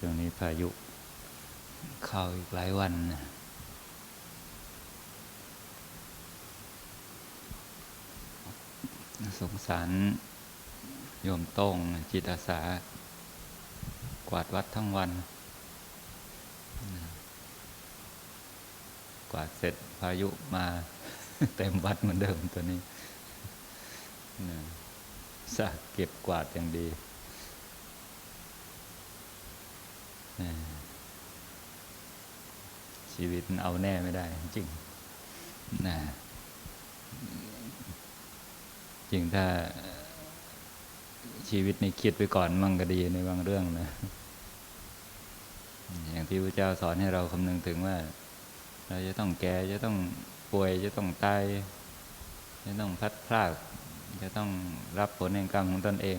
ช่วงนี้พายุเข้าอีกหลายวันนะสงสารโยมโต้งจิตอาสา กวาดวัดทั้งวัน กวาดเสร็จพายุมา เต็มวัดเหมือนเดิมตัวนี้นะสะเก็บกวาดอย่างดีนะ ชีวิตเอาแน่ไม่ได้ จริงนะจริงถ้าชีวิตนี้คิดไปก่อนมั่งก็ดีในบางเรื่องนะ อย่างที่พระเจ้าสอนให้เราคำนึงถึงว่า เราจะต้องแก่จะต้องป่วยจะต้องตายจะต้องพัดพรากจะต้องรับผลแห่งกรรมของตนเอง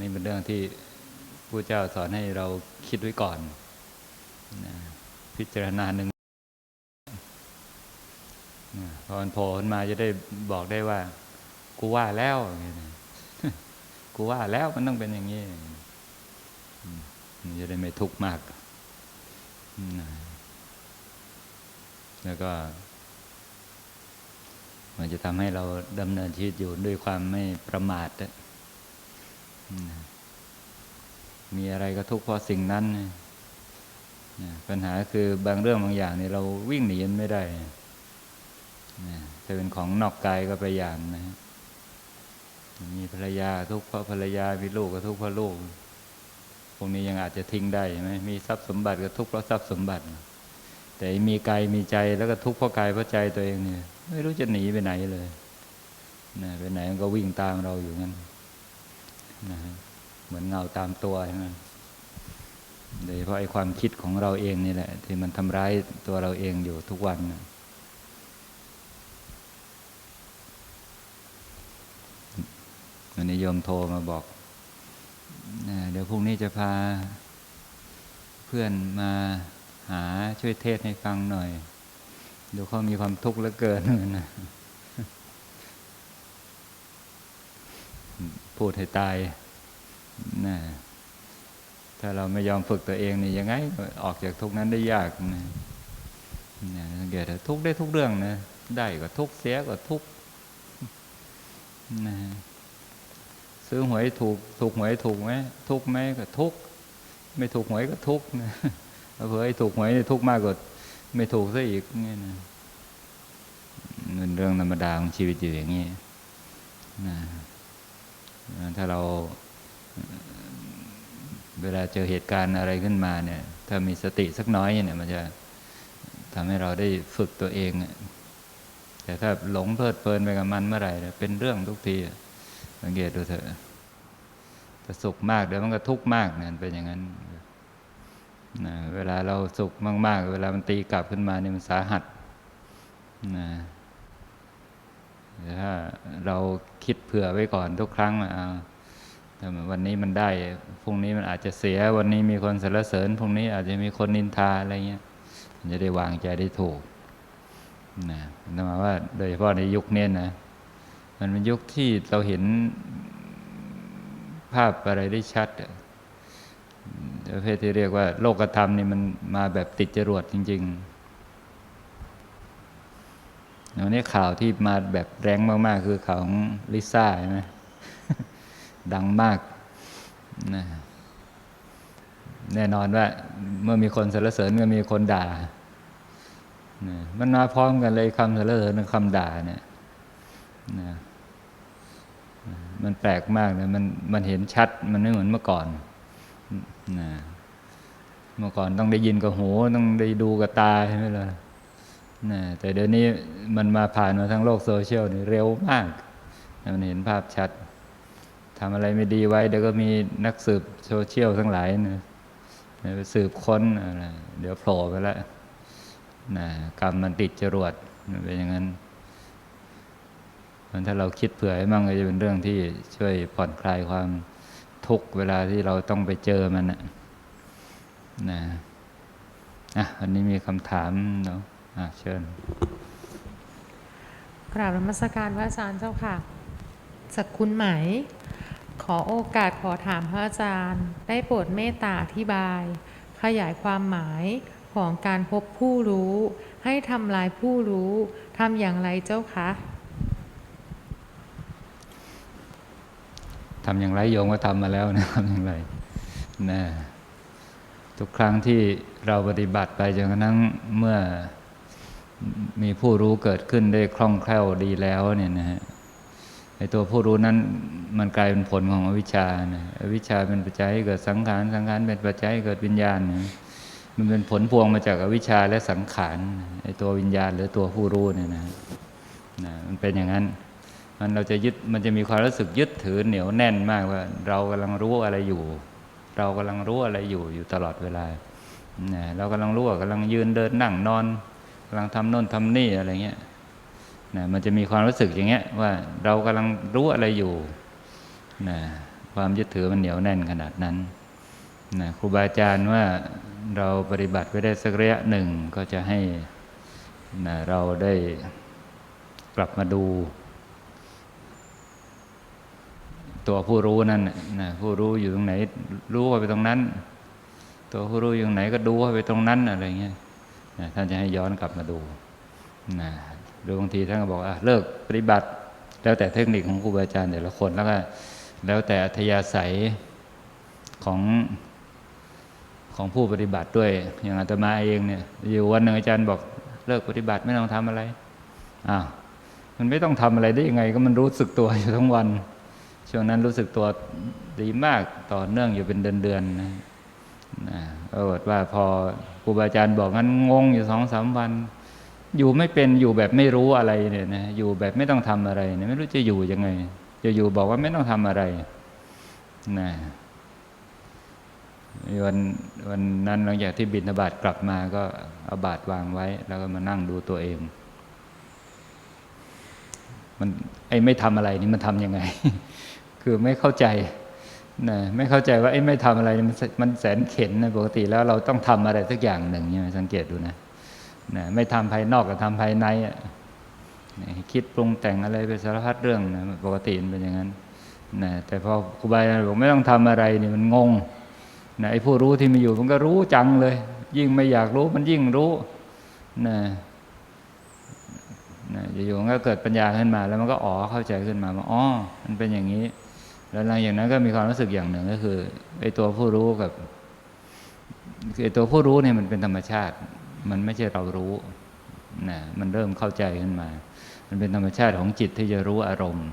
นี่เป็นเรื่องที่พระเจ้าสอนให้เราคิดไว้ก่อนนะ พิจารณาหนึ่งพอมันโผล่ขึ้นมาจะได้บอกได้ว่า กูว่าแล้วกูว่าแล้วมันต้องเป็นอย่างนี้จะได้ไม่ทุกข์มากแล้วก็มันจะทำให้เราดำเนินชีวิตอยู่ด้วยความไม่ประมาทมีอะไรก็ทุกข์เพราะสิ่งนั้น ปัญหาคือบางเรื่องบางอย่างนี่เราวิ่งหนีมันไม่ได้นะเป็นของนอกกายก็พยายามนะ มีภรรยาทุกข์เพราะภรรยามีลูกก็ทุกข์เพราะลูก พวกนี้ยังอาจจะทิ้งได้ใช่ไหมมีทรัพย์สมบัติก็ทุกข์เพราะทรัพย์สมบัติ แต่มีกายมีใจแล้วก็ทุกข์เพราะกายเพราะใจตัวเองเนี่ย ไม่รู้จะหนีไปไหนเลยนะไปไหนมันก็วิ่งตามเราอยู่งั้นนะเหมือนเงาตามตัวใช่ไหม โดยเฉพาะไอ้ความคิดของเราเองนี่แหละ ที่มันทำร้ายตัวเราเองอยู่ทุกวันนะวันนี้โยมโทรมาบอก เดี๋ยวพรุ่งนี้จะพา เพื่อนมาหาช่วยเทศให้ฟังหน่อย ดูเขามีความทุกข์เหลือเกินนะพูดให้ตายนะ ถ้าเราไม่ยอมฝึกตัวเองนี่ยังไงออกจากทุกนั้นได้ยากนะสังเกตทุกได้ทุกเรื่องนะ ได้ก็ทุกเสียก็ทุกนะซื้อหวยถูก ถูกหวยถูกไหมทุกไหมก็ทุก ไม่ถูกหวยก็ทุกนะเผื่อไอ้ถูกหวยทุกมากกว่าไม่ถูกซะอีกเนี่ยนะมันเรื่องธรรมดาของชีวิตอยู่อย่างนี้นะถ้าเรา เวลาเจอเหตุการณ์อะไรขึ้นมาเนี่ย ถ้ามีสติสักน้อยเนี่ยมันจะทำให้เราได้ฝึกตัวเอง แต่ถ้าหลงเพลิดเพลินไปกับมันเมื่อไหร่เป็นเรื่องทุกทีสังเกตดูเถอะถ้าสุขมากเดี๋ยวมันก็ทุกข์มากเนี่ยเป็นอย่างนั้นนะเวลาเราสุขมาก ๆ เวลามันตีกลับขึ้นมาเนี่ยมันสาหัสนะถ้าเราคิดเผื่อไว้ก่อนทุกครั้งว่าเอา วันนี้มันได้พรุ่งนี้มันอาจจะเสีย วันนี้มีคนสรรเสริญพรุ่งนี้อาจจะมีคนนินทาอะไรเงี้ยมันจะได้วางใจได้ถูกนะนั่นหมายว่า โดยเฉพาะในยุคนี้นะ มันเป็นยุคที่เราเห็นภาพอะไรได้ชัดประเภทที่เรียกว่า โลกธรรมนี่มันมาแบบติดจรวดจริงๆวันนี้ข่าวที่มาแบบแรงมาก ๆ คือข่าวของลิซ่าใช่ไหม ดังมากนะแน่นอนว่า เมื่อมีคนสรรเสริญก็มีคนด่านะมันมาพร้อมกันเลยคำสรรเสริญกับคำด่าเนี่ยนะมันแปลกมากเลยมันมันเห็นชัด มันไม่เหมือนเมื่อก่อนนะเมื่อก่อนต้องได้ยินกับหูต้องได้ดูกับตาใช่ไหมล่ะนะแต่เดี๋ยวนี้มันมาผ่านมาทั้งโลกโซเชียลนี่เร็วมาก มันเห็นภาพชัด ทำอะไรไม่ดีไว้ เดี๋ยวก็มีนักสืบโซเชียลทั้งหลายนะไปสืบค้นอะไรเดี๋ยวโผล่ไปแล้วนะกรรมมันติดจรวดมันเป็นอย่างนั้นถ้าเราคิดเผื่อให้มั่งก็จะเป็นเรื่องที่ช่วยผ่อนคลายความทุกเวลาที่เราต้องไปเจอมันนะนะอะวันนี้มีคำถามเนาะอะเชิญกราบนมัสการพระอาจารย์เจ้าค่ะจากคุณไหม ขอโอกาสขอถามพระอาจารย์ ได้โปรดเมตตาอธิบาย ขยายความหมายของการพบผู้รู้ ให้ทำลายผู้รู้ทำอย่างไรเจ้าคะทำอย่างไรโยมก็ทำมาแล้วนะทำอย่างไรนะทุกครั้งที่เราปฏิบัติไปจนกระทั่งเมื่อมีผู้รู้เกิดขึ้นได้คล่องแคล่วดีแล้วเนี่ยนะฮะ ไอตัวผู้รู้นั้นมันกลายเป็นผลของอวิชชานะอวิชชาเป็นปัจจัยให้เกิดสังขาร สังขารเป็นปัจจัยให้เกิดวิญญาณนะมันเป็นผลพวงมาจากอวิชชาและสังขารไอตัววิญญาณหรือตัวผู้รู้เนี่ยนะนะมันเป็นอย่างนั้น มันเราจะยึดมันจะมีความรู้สึกยึดถือเหนียวแน่นมากว่า เรากำลังรู้อะไรอยู่ เรากำลังรู้อะไรอยู่อยู่ตลอดเวลานะเรากำลังรู้ว่ากำลังยืนเดินนั่งนอนกำลังทำโน่นทำนี่อะไรเงี้ย นะมันจะมีความรู้สึกอย่างเงี้ยว่าเรากำลังรู้อะไรอยู่นะความยึดถือมันเหนียวแน่นขนาดนั้นนะครูบาอาจารย์ว่าเราปฏิบัติไปได้สักระยะหนึ่งก็จะให้นะเราได้กลับมาดู ตัวผู้รู้นั่นน่ะนะผู้รู้อยู่ตรงไหน รู้ว่าไปตรงนั้น ตัวผู้รู้อยู่ตรงไหนก็ดูว่าไปตรงนั้นอะไรเงี้ยนะท่านจะให้ย้อนกลับมาดูนะ หรือบางทีท่านก็บอกอะเลิกปฏิบัติ แล้วแต่เทคนิคของครูบาอาจารย์แต่ละคนแล้วก็แล้วแต่อัธยาศัยของของผู้ปฏิบัติด้วย อย่างอาตมาเองเนี่ย อยู่วันหนึ่งอาจารย์บอกเลิกปฏิบัติไม่ต้องทำอะไรอ้าวมันไม่ต้องทำอะไรได้ยังไง ก็มันรู้สึกตัวอยู่ทั้งวัน ช่วงนั้นรู้สึกตัวดีมากต่อเนื่องอยู่เป็นเดือนๆนะนะปรากฏว่าพอครูบาอาจารย์บอกงั้นงงอยู่สองสามวัน อยู่ไม่เป็นอยู่แบบไม่รู้อะไรเนี่ยนะอยู่แบบไม่ต้องทำอะไรเนี่ยไม่รู้จะอยู่ยังไง จะอยู่บอกว่าไม่ต้องทำอะไรนะวันวันนั้นหลังจากที่บินบาตกลับมาก็เอาบาตวางไว้ แล้วก็มานั่งดูตัวเอง มันไอ้ไม่ทำอะไรนี่มันทำยังไง คือไม่เข้าใจนะไม่เข้าใจว่าไอ้ไม่ทำอะไรมันมันแสนเข็นนะปกติแล้วเราต้องทำอะไรสักอย่างหนึ่งเนี่ยสังเกตดูนะ นะไม่ทำภายนอกก็ทำภายในอะนะคิดปรุงแต่งอะไรไปสารพัดเรื่องนะปกติเป็นอย่างนั้นนะแต่พอครูบาอาจารย์บอกไม่ต้องทำอะไรนี่มันงงนะไอ้ผู้รู้ที่มีอยู่มันก็รู้จังเลย ยิ่งไม่อยากรู้มันยิ่งรู้นะนะอยู่ๆมันก็เกิดปัญญาขึ้นมา แล้วมันก็อ๋อเข้าใจขึ้นมาว่าอ๋อมันเป็นอย่างนี้ แล้วหลังจากนั้นก็มีความรู้สึกอย่างหนึ่งก็คือไอ้ตัวผู้รู้กับไอ้ตัวผู้รู้เนี่ยมันเป็นธรรมชาติ มันไม่ใช่เรารู้นะมันเริ่มเข้าใจขึ้นมา มันเป็นธรรมชาติของจิตที่จะรู้อารมณ์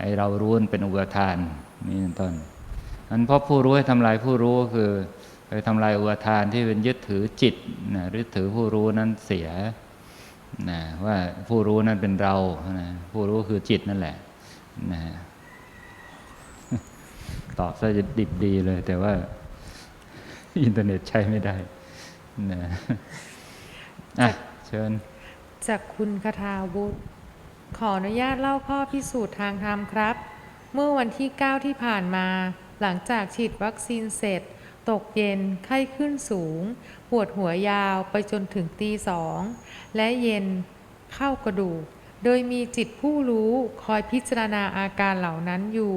ไอเรารู้มันเป็นอุปทานนี่เป็นต้นนั้นเพราะผู้รู้ให้ทำลายผู้รู้ก็คือไปทำลายอุปทานที่เป็นยึดถือจิตนะหรือถือผู้รู้นั้นเสียนะว่าผู้รู้นั้นเป็นเรานะผู้รู้คือจิตนั่นแหละนะตอบซะจะดิบดีเลย แต่ว่าอินเทอร์เน็ตใช้ไม่ได้ นะอะเชิญ จากคุณคทาวุฒิขออนุญาตเล่าข้อพิสูจน์ทางธรรมครับ เมื่อวันที่ 9 ที่ผ่านมา หลังจากฉีดวัคซีนเสร็จ ตกเย็นไข้ขึ้นสูง ปวดหัวยาวไปจนถึงตีสอง และเย็นเข้ากระดูก โดยมีจิตผู้รู้คอยพิจารณาอาการเหล่านั้นอยู่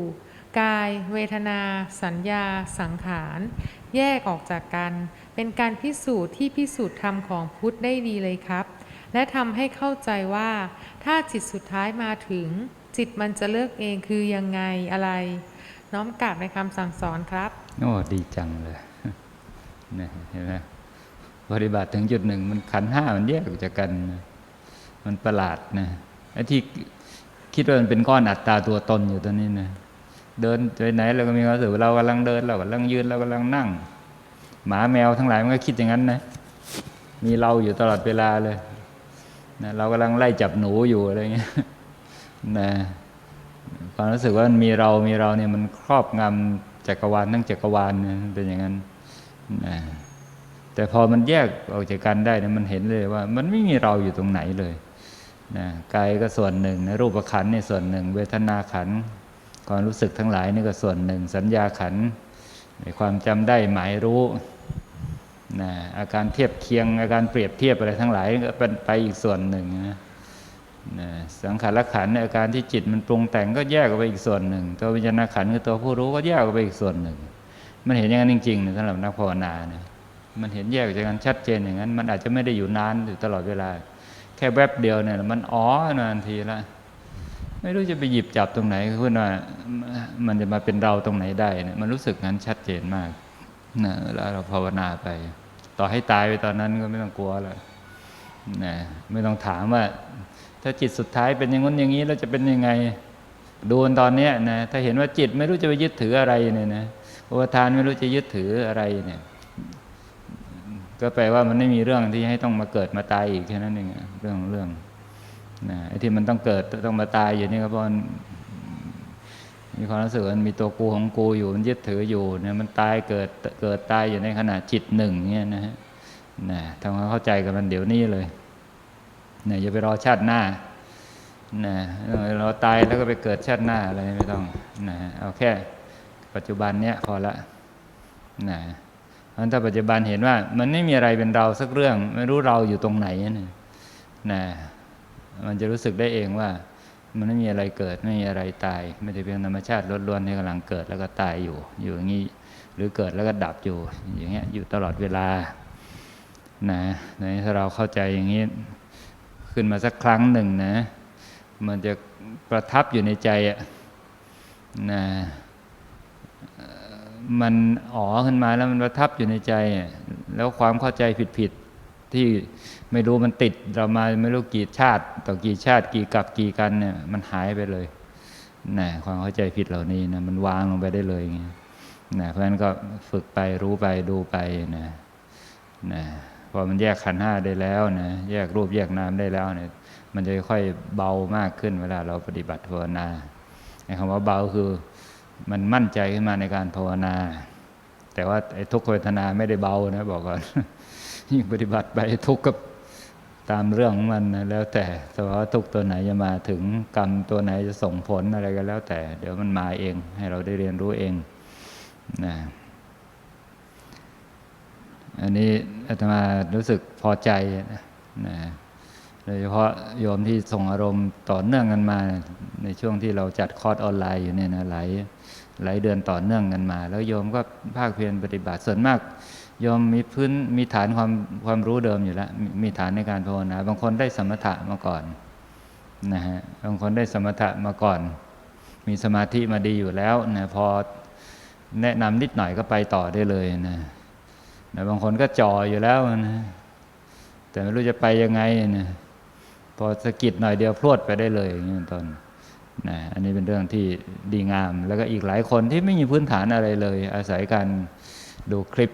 กาย เวทนา สัญญา สังขาร แยกออกจากกัน เป็นการพิสูจน์ที่พิสูจน์ธรรมของพุทธได้ดีเลยครับ และทำให้เข้าใจว่า ถ้าจิตสุดท้ายมาถึง จิตมันจะเลือกเองคือยังไงอะไร น้อมกราบในคำสั่งสอนครับโอ้ดีจังเลยนะเห็นไหมปฏิบัติถึงจุดหนึ่งมันขันห้ามันแยกออกจากกัน มันประหลาดนะไอ้ที่คิดว่ามันเป็นก้อนอัตตาตัวตนอยู่ตอนนี้นะเดินไปไหนเราก็มีความรู้สึกเรากำลังเดินเรากำลังยืนเรากำลังนั่ง หมาแมวทั้งหลายมันก็คิดอย่างนั้นนะ มีเราอยู่ตลอดเวลาเลยนะเรากำลังไล่จับหนูอยู่อะไรเงี้ยนะความรู้สึกว่ามันมีเรามีเราเนี่ยมันครอบงำจักรวาลทั้งจักรวาลเป็นอย่างนั้นนะแต่พอมันแยกออกจากกันได้เนี่ยมันเห็นเลยว่า มันไม่มีเราอยู่ตรงไหนเลยนะกายก็ส่วนหนึ่งนะรูปขันเนี่ยส่วนหนึ่ง เวทนาขันความรู้สึกทั้งหลายนี่ก็ส่วนหนึ่ง สัญญาขันธ์ในความจำได้หมายรู้ นะอาการเทียบเคียง อาการเปรียบเทียบอะไรทั้งหลายก็เป็นไปอีกส่วนหนึ่งนะนะสังขารขันอาการที่จิตมันปรุงแต่งก็แยกออกไปอีกส่วนหนึ่ง ตัววิญญาณขันคือตัวผู้รู้ก็แยกออกไปอีกส่วนหนึ่ง มันเห็นอย่างนั้นจริงๆนะสำหรับนักภาวนาเนี่ยมันเห็นแยกจากกันชัดเจนอย่างนั้น มันอาจจะไม่ได้อยู่นานอยู่ตลอดเวลา แค่แวบเดียวเนี่ยมันอ๋อนานทีละไม่รู้จะไปหยิบจับตรงไหนคือว่ามันจะมาเป็นเราตรงไหนได้เนี่ยมันรู้สึกงั้นชัดเจนมากนะเวลาเราภาวนาไป ต่อให้ตายไปตอนนั้นก็ไม่ต้องกลัวแล้วนะไม่ต้องถามว่า ถ้าจิตสุดท้ายเป็นอย่างนั้นอย่างนี้แล้วจะเป็นยังไงดูตอนเนี้ยนะถ้าเห็นว่าจิตไม่รู้จะไปยึดถืออะไรเนี่ยนะอุปทานไม่รู้จะยึดถืออะไรเนี่ย ก็แปลว่ามันไม่มีเรื่องที่ให้ต้องมาเกิดมาตายอีกแค่นั้นเองเรื่องเรื่องนะไอ้ที่มันต้องเกิดต้องมาตายอยู่นี่ก็เพราะ มีความรู้สึกมันมีตัวกูของกูอยู่มันยึดถืออยู่เนี่ยมันตายเกิดเกิดตายอยู่ในขณะจิตหนึ่งเนี่ยนะฮะนะทำความเข้าใจกับมันเดี๋ยวนี้เลยเนี่ยอย่าไปรอชาติหน้านะเราตายแล้วก็ไปเกิดชาติหน้าอะไรไม่ต้องนะเอาแค่ ปัจจุบันเนี้ยพอละนะเพราะฉะนั้นถ้าปัจจุบันเห็นว่า มันไม่มีอะไรเป็นเราสักเรื่อง ไม่รู้เราอยู่ตรงไหนเนี่ยนะมันจะรู้สึกได้เองว่า มันไม่มีอะไรเกิดไม่มีอะไรตาย ไม่ได้เพียงธรรมชาติล้วนๆที่กำลังเกิดแล้วก็ตายอยู่ อยู่อย่างนี้หรือเกิดแล้วก็ดับอยู่ อย่างเงี้ยอยู่ตลอดเวลานะในถ้าเราเข้าใจอย่างนี้ ขึ้นมาสักครั้งหนึ่งนะ มันจะประทับอยู่ในใจอะนะมันอ๋อขึ้นมาแล้วมันประทับอยู่ในใจ แล้วความเข้าใจผิดๆที่ ไม่รู้มันติดเรามาไม่รู้กี่ชาติ ต่อกี่ชาติกี่กับกี่กันเนี่ยมันหายไปเลยนะความเข้าใจผิดเหล่านี้นะมันวางลงไปได้เลยไงนะเพราะฉะนั้นก็ฝึกไปรู้ไปดูไปนะนะพอมันแยกขันธ์ห้าได้แล้วนะแยกรูปแยกนามได้แล้วเนี่ยมันจะค่อยเบามากขึ้นเวลาเราปฏิบัติภาวนาไอ้คำว่าเบาคือมันมั่นใจขึ้นมาในการภาวนา แต่ว่าไอ้ทุกขเวทนาไม่ได้เบานะบอกก่อนยิ่งปฏิบัติไปทุกข์กับ ตามเรื่องของมันนะแล้วแต่สภาวะทุกตัวไหนจะมาถึงกรรมตัวไหนจะส่งผลอะไรก็แล้วแต่ เดี๋ยวมันมาเอง ให้เราได้เรียนรู้เองนะอันนี้อาตมารู้สึกพอใจนะโดยเฉพาะโยมที่ส่งอารมณ์ต่อเนื่องกันมา ในช่วงที่เราจัดคอร์สออนไลน์อยู่เนี่ยนะหลายหลายเดือนต่อเนื่องกันมา แล้วโยมก็ภาคเพียรปฏิบัติส่วนมาก โยมมีพื้นมีฐานความความรู้เดิมอยู่แล้วมมีฐานในการภาวนา บางคนได้สมถะมาก่อนนะฮะบางคนได้สมถะมาก่อน มีสมาธิมาดีอยู่แล้วนะพอแนะนำนิดหน่อยก็ไปต่อได้เลยนะนะบางคนก็จ่ออยู่แล้วนะแต่ไม่รู้จะไปยังไงนะพอสะกิดหน่อยเดียวพรวดไปได้เลยอย่างนี้เป็นต้นนะอันนี้เป็นเรื่องที่ดีงาม แล้วก็อีกหลายคนที่ไม่มีพื้นฐานอะไรเลย อาศัยการ ดูคลิป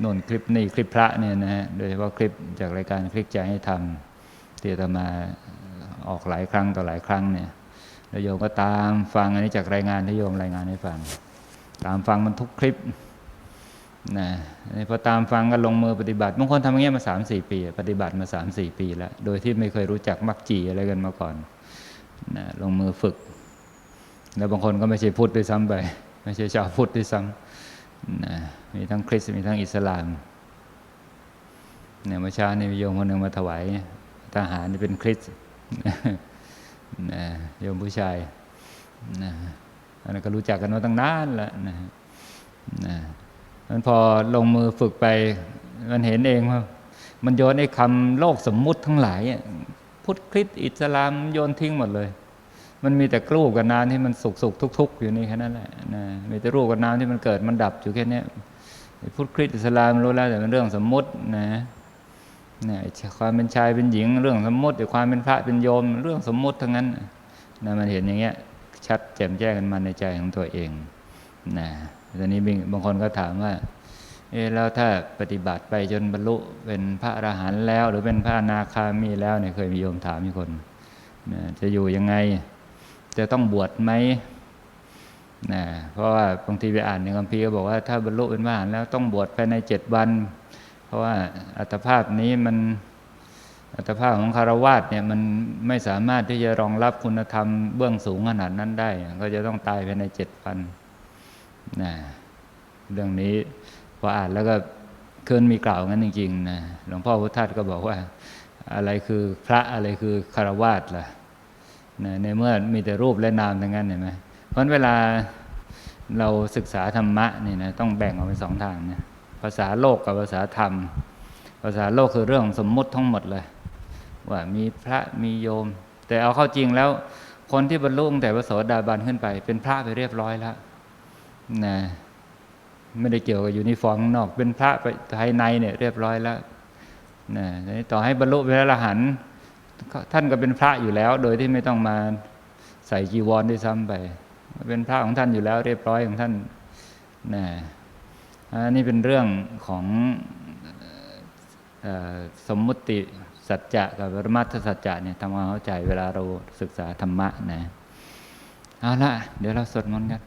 โน่นคลิปนี่คลิปพระเนี่ยนะฮะโดยเฉพาะคลิปจากรายการคลิกใจให้ทำที่ตมาออกหลายครั้งต่อหลายครั้งเนี่ยแล้วโยมก็ตามฟังอันนี้จากรายงานที่โยมรายงานให้ฟัง ตามฟังมันทุกคลิปนะพอตามฟังก็ลงมือปฏิบัติบางคนทำอย่างเงี้ยมาสามสี่ปี ปฏิบัติมาสามสี่ปีแล้ว โดยที่ไม่เคยรู้จักมักจีอะไรกันมาก่อนนะลงมือฝึก แล้วบางคนก็ไม่ใช่พุทธด้วยซ้ำไป ไม่ใช่ชาวพุทธด้วยซ้ำนะ มีทั้งคริสต์มีทั้งอิสลามเนี่ยเมื่อเช้านี่มีโยมคนหนึ่งมาถวายทหารนี่เป็นคริสต์นะโยมผู้ชายนะอันนั้นก็รู้จักกันมาตั้งนานแล้วนะนะมันพอลงมือฝึกไปมันเห็นเองว่ามันโยนไอ้คำโลกสมมุติทั้งหลายพุทธคริสต์อิสลามโยนทิ้งหมดเลย มันมีแต่รูปกับนามที่มันสุกสุกทุกทุกๆอยู่นี่แค่นั้นแหละนะมีแต่รูปกับนามที่มันเกิดมันดับอยู่แค่นี้ พุทธคริสต์อิสลามรู้แล้วแต่เป็นเรื่องสมมุตินะเนี่ยความเป็นชายเป็นหญิง เรื่องสมมุติไอ้ความเป็นพระเป็นโยม เรื่องสมมุติทั้งนั้นนะมันเห็นอย่างเงี้ย ชัดแจ่มแจ้งกันมาในใจของตัวเองนะตอนนี้บางคนก็ถามว่าเออแล้วถ้าปฏิบัติไปจนบรรลุเป็นพระอรหันต์แล้ว หรือเป็นพระอนาคามีแล้วเนี่ยเคยมีโยมถามมีคนนะจะอยู่ยังไง จะต้องบวชไหม นะเพราะว่าบางทีไปอ่านในคัมภีร์ก็บอกว่าถ้าบรรลุเป็นพระอรหันแล้วต้องบวชภายในเจ็ดวัน เพราะว่าอัตภาพนี้มันอัตภาพของคารวาสเนี่ยมันไม่สามารถที่จะรองรับคุณธรรมเบื้องสูงขนาดนั้นได้ ก็จะต้องตายภายในเจ็ดวันนะเรื่องนี้พออ่านแล้วก็เคินมีกล่าวงั้นจริงๆนะหลวงพ่อพุทธทาสก็บอกว่า อะไรคือพระอะไรคือคารวาสล่ะนะในเมื่อมีแต่รูปและนามทั้งนั้นเห็นไหม ราะเวลาเราศึกษาธรรมะนี่นะต้องแบ่งออกเป็นสองทางนะภาษาโลกกับภาษาธรรม ภาษาโลกคือเรื่องของสมมุติทั้งหมดเลย ว่ามีพระมีโยม แต่เอาเข้าจริงแล้วคนที่บรรลุตั้งแต่พระโสดาบันขึ้นไป เป็นพระไปเรียบร้อยแล้วนะไม่ได้เกี่ยวกับยูนิฟอร์มข้างนอก เป็นพระไปภายในเนี่ยเรียบร้อยแล้วนะต่อให้บรรลุเป็นพระอรหันต์ท่านก็เป็นพระอยู่แล้ว โดยที่ไม่ต้องมาใส่จีวรด้วยซ้ำไป เป็นพระของท่านอยู่แล้วเรียบร้อยของท่านนะอันนี้เป็นเรื่องของสมมุติสัจจะกับปรมัตถสัจจะเนี่ยทำความเข้าใจเวลาเราศึกษาธรรมะนะเอาละเดี๋ยวเราสวดมนต์กัน